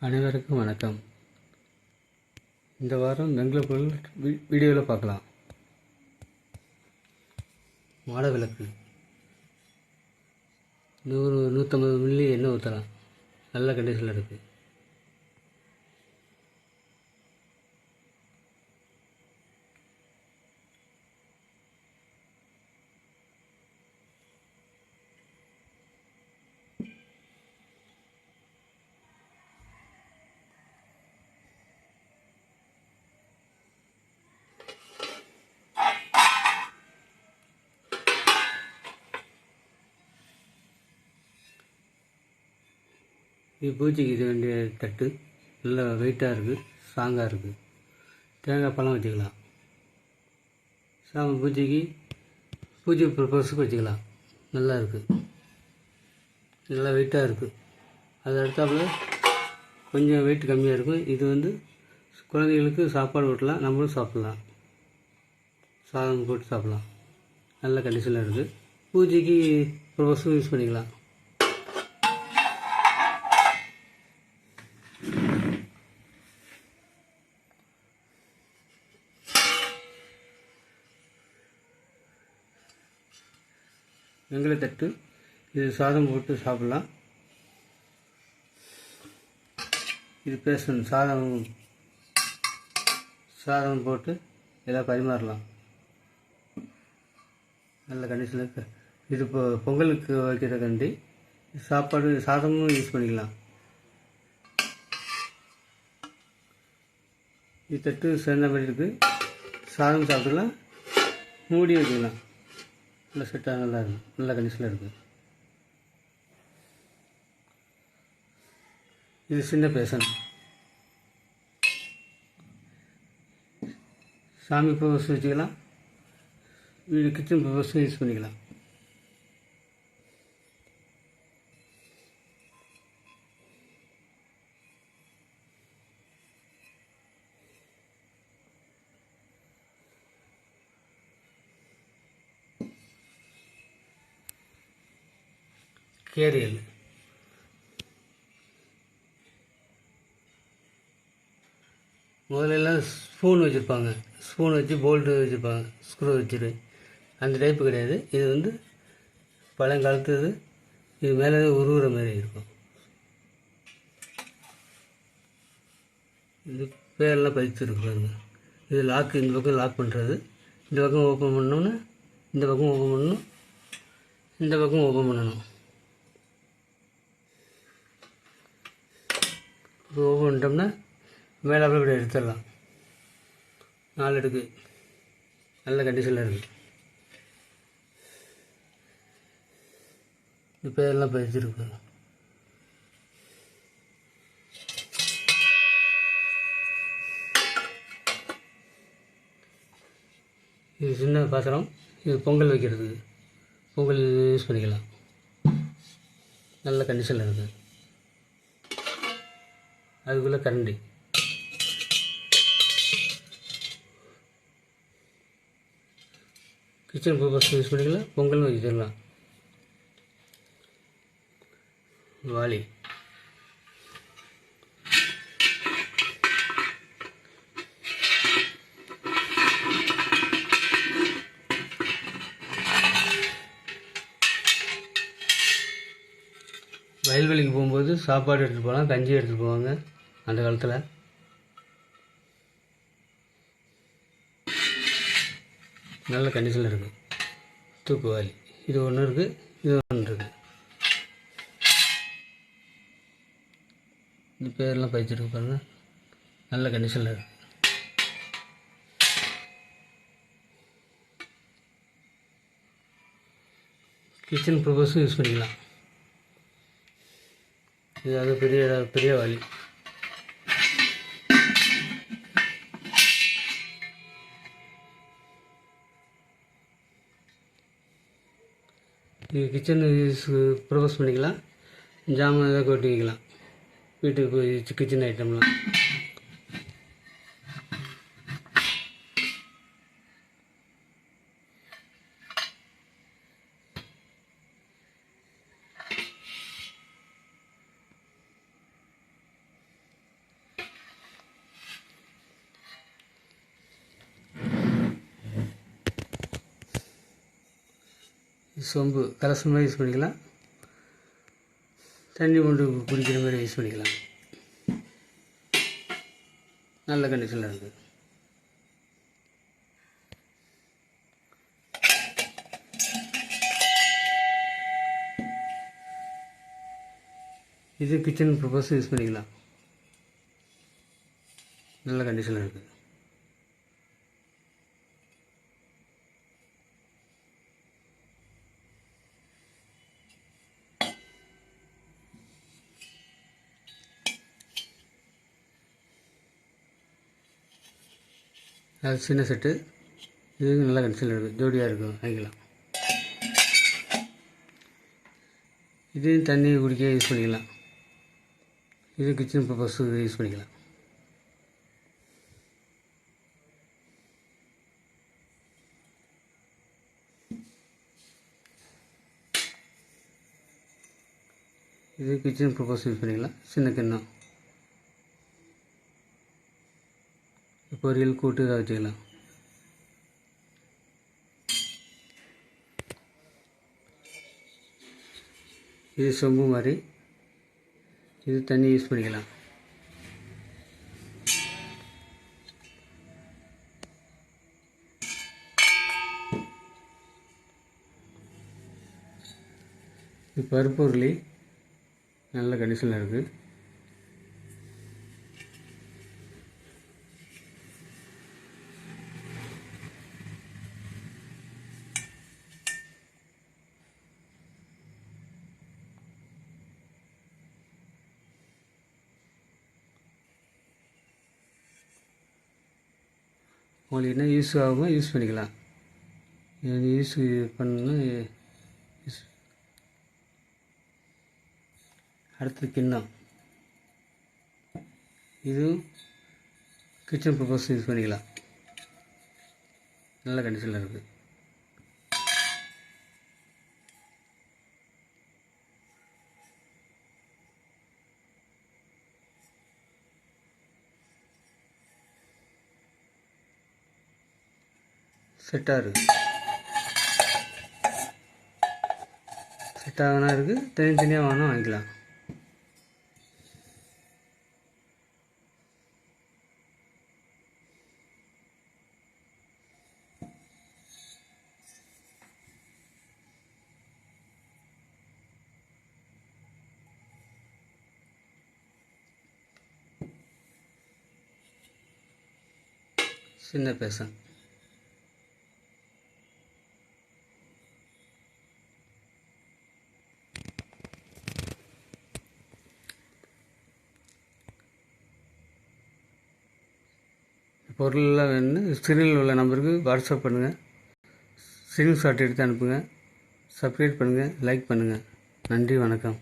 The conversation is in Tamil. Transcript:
அனைவருக்கும் வணக்கம். இந்த வாரம் பெங்களூர் பொருள் வீ- வீடியோவில் பார்க்கலாம். மாட விளக்கு நூறு நூற்றம்பது மில்லி எண்ணெய் ஊற்றலாம் நல்ல கண்டிஷனில் இருக்குது இது பூஜைக்கு இது வேண்டிய தட்டு. நல்ல வெயிட்டாக இருக்குது ஸ்ட்ராங்காக இருக்குது தேங்காய் பழம் வச்சுக்கலாம். சாமி பூஜைக்கு பூஜை பர்பஸுக்கு வச்சுக்கலாம். நல்லா இருக்குது நல்லா வெயிட்டாக இருக்குது அது அடுத்தாப்புல கொஞ்சம் வெயிட் கம்மியாக இருக்கும். இது வந்து குழந்தைகளுக்கு சாப்பாடு ஊட்டலாம் நம்மளும் சாப்பிட்லாம். சாதம் போட்டு சாப்பிட்லாம். நல்ல கண்டிஷனில் இருக்குது பூஜைக்கு பர்பஸும் யூஸ் பண்ணிக்கலாம். வெங்கலத்தட்டு இது சாதம் போட்டு சாப்பிட்லாம். இது பேசணும். சாதம் சாதம் போட்டு எல்லாம் பரிமாறலாம். நல்ல கண்டிஷனில் இது இப்போ பொங்கலுக்கு வைக்கிற கண்டி. சாப்பாடு சாதமும் யூஸ் பண்ணிக்கலாம். இது தட்டு சேர்ந்த மாதிரி இருக்குது சாதம் சாப்பிடலாம். மூடி வைக்கலாம் நல்ல செட்டாக நல்லா இருக்கும் நல்ல கண்டிஷனில் இருக்குது இது சின்ன பேசன் சாமி பர்பஸ் வச்சுக்கலாம். வீடு கிச்சன் பர்பஸும் யூஸ் பண்ணிக்கலாம். கேரியல் முதல்லலாம் ஸ்பூன் வச்சுருப்பாங்க. ஸ்பூன் வச்சு போல்ட்டு வச்சுருப்பாங்க. ஸ்க்ரூ வச்சுரு. அந்த டைப்பு கிடையாது. இது வந்து பழங்காலத்து இது இது மேலே உருவுற மாதிரி இருக்கும். இது பேரெல்லாம் பதிச்சிருக்கு பாருங்க. இது லாக் இந்த பக்கம் லாக் பண்ணுறது இந்த பக்கம் ஓப்பன் பண்ணோன்னா இந்த பக்கம் ஓப்பன் பண்ணணும். இந்த பக்கம் ஓப்பன் பண்ணணும். இப்போ ஓப்பன் பண்ணிட்டோம்னா மேலே அப்படியே இப்படி எடுத்துடலாம். நாலு அடுக்கு நல்ல கண்டிஷனில் இருக்குது இந்த பேரெல்லாம் பதிச்சிருக்கு இது சின்ன பாத்திரம். இது பொங்கல் வைக்கிறதுக்கு. பொங்கல் யூஸ் பண்ணிக்கலாம். நல்ல கண்டிஷனில் இருக்குது அதுக்குள்ளே கரண்டி. கிச்சன் பர்பஸ் யூஸ் பண்ணிக்கலாம் பொங்கல் வச்சுக்கலாம் வாளி. வயல்வெளிக்கு போகும்போது சாப்பாடு எடுத்துகிட்டு போகலாம் கஞ்சி எடுத்துகிட்டு போவாங்க. அந்த காலத்தில்? நல்ல கண்டிஷனில் இருக்குது தூக்குவாளி இது ஒன்று இருக்குது இது ஒன்று இருக்குது இந்த பேர்லாம் பதிச்சிருக்கு பாருங்கள் நல்ல கண்டிஷனில் இருக்குது கிச்சன் ப்ரொபஸும் யூஸ் பண்ணிக்கலாம். இது அது பெரிய பெரிய வாலி. நீங்கள் கிச்சன் யூஸ் ப்ரொபோஸ் பண்ணிக்கலாம். ஜாமான் ஏதாவது கொட்டி வைக்கலாம் வீட்டுக்கு போய் கிச்சன் ஐட்டம்லாம் சொம்பு கலசம் மாதிரி யூஸ் பண்ணிக்கலாம். தண்ணி கொண்டு குடிக்கிற மாதிரி யூஸ் பண்ணிக்கலாம். நல்ல கண்டிஷனில் இருக்குது இது கிச்சன் ப்ரப்போஸ் யூஸ் பண்ணிக்கலாம். நல்ல கண்டிஷனில் இருக்குது அது சின்ன செட்டு. இது நல்ல கண்டிஷனில் இருக்குது ஜோடியாக இருக்கும் வாங்கிக்கலாம் இது தண்ணி குடிக்க யூஸ் பண்ணிக்கலாம். இது கிச்சன் பர்பஸ் யூஸ் பண்ணிக்கலாம். இது கிச்சன் பர்பஸ் யூஸ் பண்ணிக்கலாம். சின்ன கிண்ணம். பொரியல் கூட்டு இதாக வச்சுக்கலாம் இது சொம்பு மாதிரி இது தண்ணி யூஸ் பண்ணிக்கலாம் இது பருப்பு உருளி நல்ல கண்டிஷனில் இருக்குது உங்களுக்கு என்ன யூஸ் ஆகுமோ யூஸ் பண்ணிக்கலாம். யூஸ் பண்ணணும் யூஸ் அடுத்தது கிண்ணம் இதுவும் கிச்சன் பர்பஸ் யூஸ் பண்ணிக்கலாம். நல்ல கண்டிஷனில் இருக்குது செட்டாக இருக்குது செட்டாக வேணா இருக்குது தனித்தனியாக வேணால் வாங்கிக்கலாம். சின்ன பேசன் பொருளெலாம் வேணும்னு ஸ்க்ரீனில் உள்ள நம்பருக்கு வாட்ஸ்அப் பண்ணுங்கள் ஸ்க்ரீன்ஷாட் எடுத்து அனுப்புங்கள் சப்ஸ்கிரைப் பண்ணுங்கள் லைக் பண்ணுங்கள் நன்றி வணக்கம்.